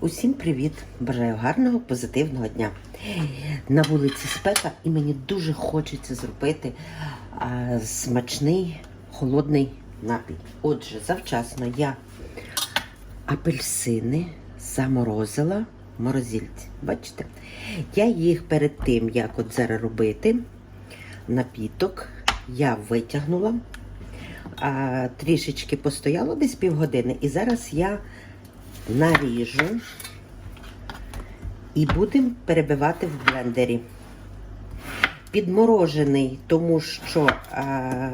Усім привіт! Бажаю гарного, позитивного дня. На вулиці спека і мені дуже хочеться зробити а, смачний холодний напій. Отже, завчасно я апельсини заморозила в морозильці. Бачите? Я їх перед тим, як от зараз робити, напіток, я витягнула, а, трішечки постояло десь півгодини, і зараз я наріжу і будемо перебивати в блендері. Підморожений, тому що а,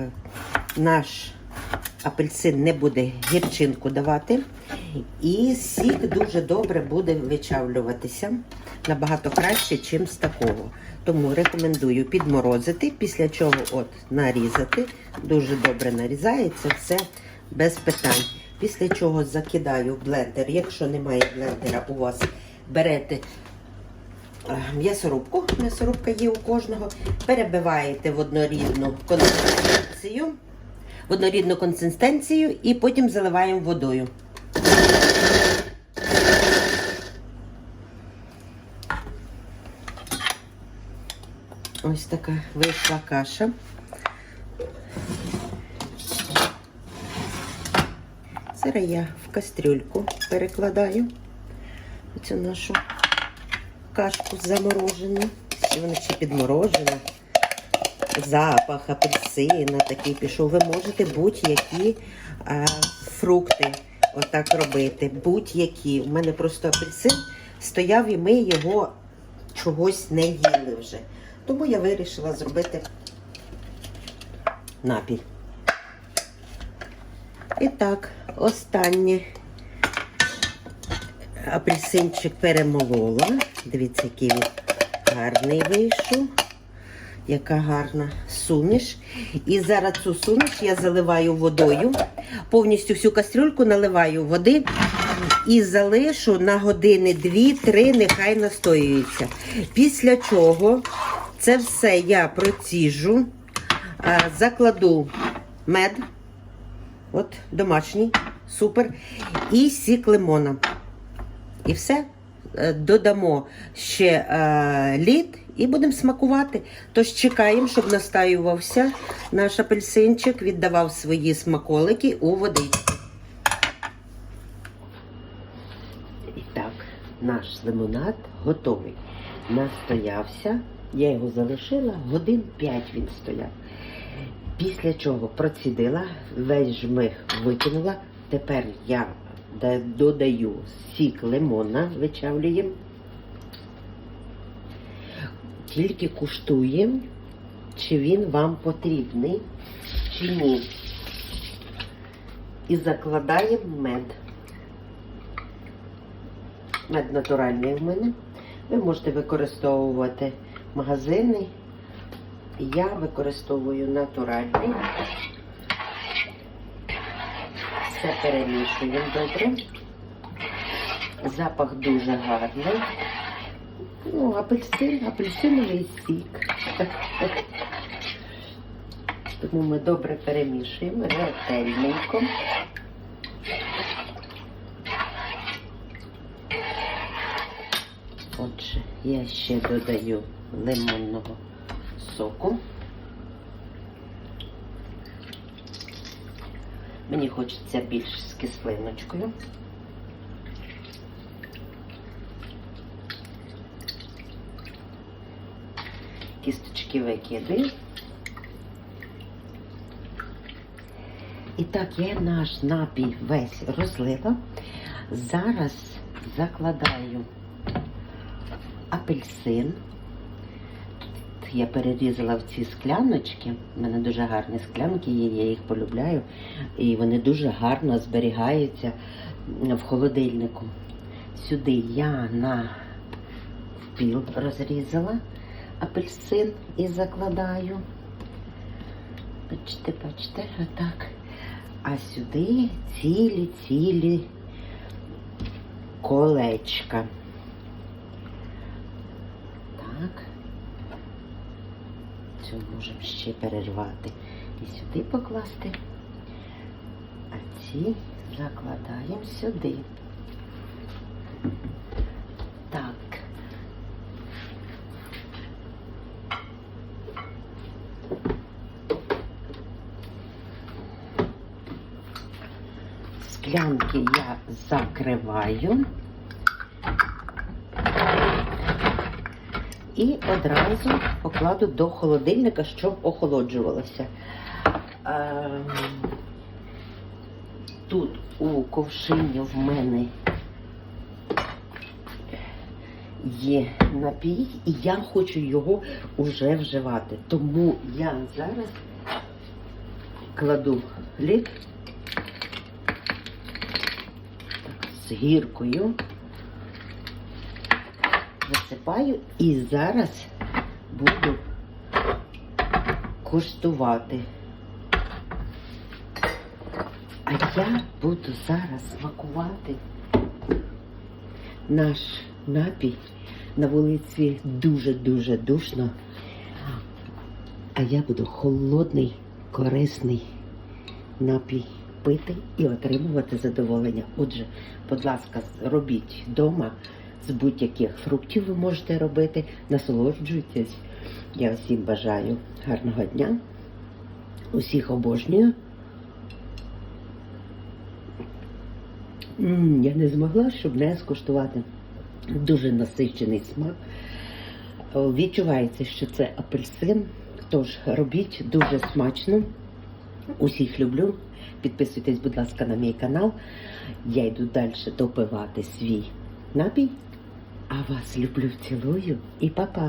наш апельсин не буде гірчинку давати, і сік дуже добре буде вичавлюватися набагато краще, ніж з такого. Тому рекомендую підморозити, після чого от нарізати. Дуже добре нарізається, все без питань. Після чого закидаю блендер. Якщо немає блендера у вас, берете е, м'ясорубку, м'ясорубка є у кожного, перебиваєте в однорідну консистенцію, в однорідну консистенцію і потім заливаємо водою. Ось така вийшла каша. Зараз я в кастрюльку перекладаю цю нашу кашку заморожену. І вона ще підморожена. Запах апельсина такий пішов. Ви можете будь-які а, фрукти отак робити. Будь-які. У мене просто апельсин стояв і ми його чогось не їли вже. Тому я вирішила зробити напій. І так, останнє апельсинчик перемолола. Дивіться, який він гарний вийшов. Яка гарна суміш. І зараз цю суміш я заливаю водою. Повністю всю кастрюльку наливаю води і залишу на години 2-3, нехай настоюється. Після чого це все я проціжу, закладу мед. От домашній, супер. І сік лимона. І все. Е, Додамо ще е, лід і будемо смакувати. Тож чекаємо, щоб настаювався наш апельсинчик, віддавав свої смаколики у водичку. І так, наш лимонад готовий. Настоявся. Я його залишила, годин 5 він стояв. Після чого процідила, весь жмих викинула. Тепер я додаю сік лимона, вичавлюємо. Тільки куштуємо, чи він вам потрібний, чи ні. І закладаємо мед. Мед натуральний в мене. Ви можете використовувати магазини. Я використовую натуральний. Все перемішуємо добре. Запах дуже гарний. Ну, апельсин, апельсиновий сік. Тому ми добре перемішуємо ретельненько. Отже, я ще додаю лимонного соку. Мені хочеться більш з кислиночкою. Кісточки викидаю. І так, я наш напій весь розлила. Зараз закладаю апельсин. Я перерізала в ці скляночки. У мене дуже гарні склянки є, я їх полюбляю. І вони дуже гарно зберігаються в холодильнику. Сюди я на впіл розрізала апельсин і закладаю. Бачите, бачите, отак. А сюди цілі-цілі колечка. Ось можемо ще перервати і сюди покласти, а ці закладаємо сюди. Так. Склянки я закриваю. І одразу покладу до холодильника, щоб охолоджувалося. Ем, Тут у ковшині в мене є напій, і я хочу його уже вживати. Тому я зараз кладу лід з гіркою, висипаю і зараз буду куштувати. А я буду зараз смакувати наш напій. На вулиці дуже-дуже душно. А я буду холодний, корисний напій пити і отримувати задоволення. Отже, будь ласка, робіть вдома з будь-яких фруктів ви можете робити. Насолоджуйтесь. Я всім бажаю гарного дня. Усіх обожнюю. М, я не змогла, щоб не скуштувати. Дуже насичений смак. Відчувається, що це апельсин. Тож робіть дуже смачно. Усіх люблю. Підписуйтесь, будь ласка, на мій канал. Я йду далі допивати свій напій. А вас люблю, цілую і па-па!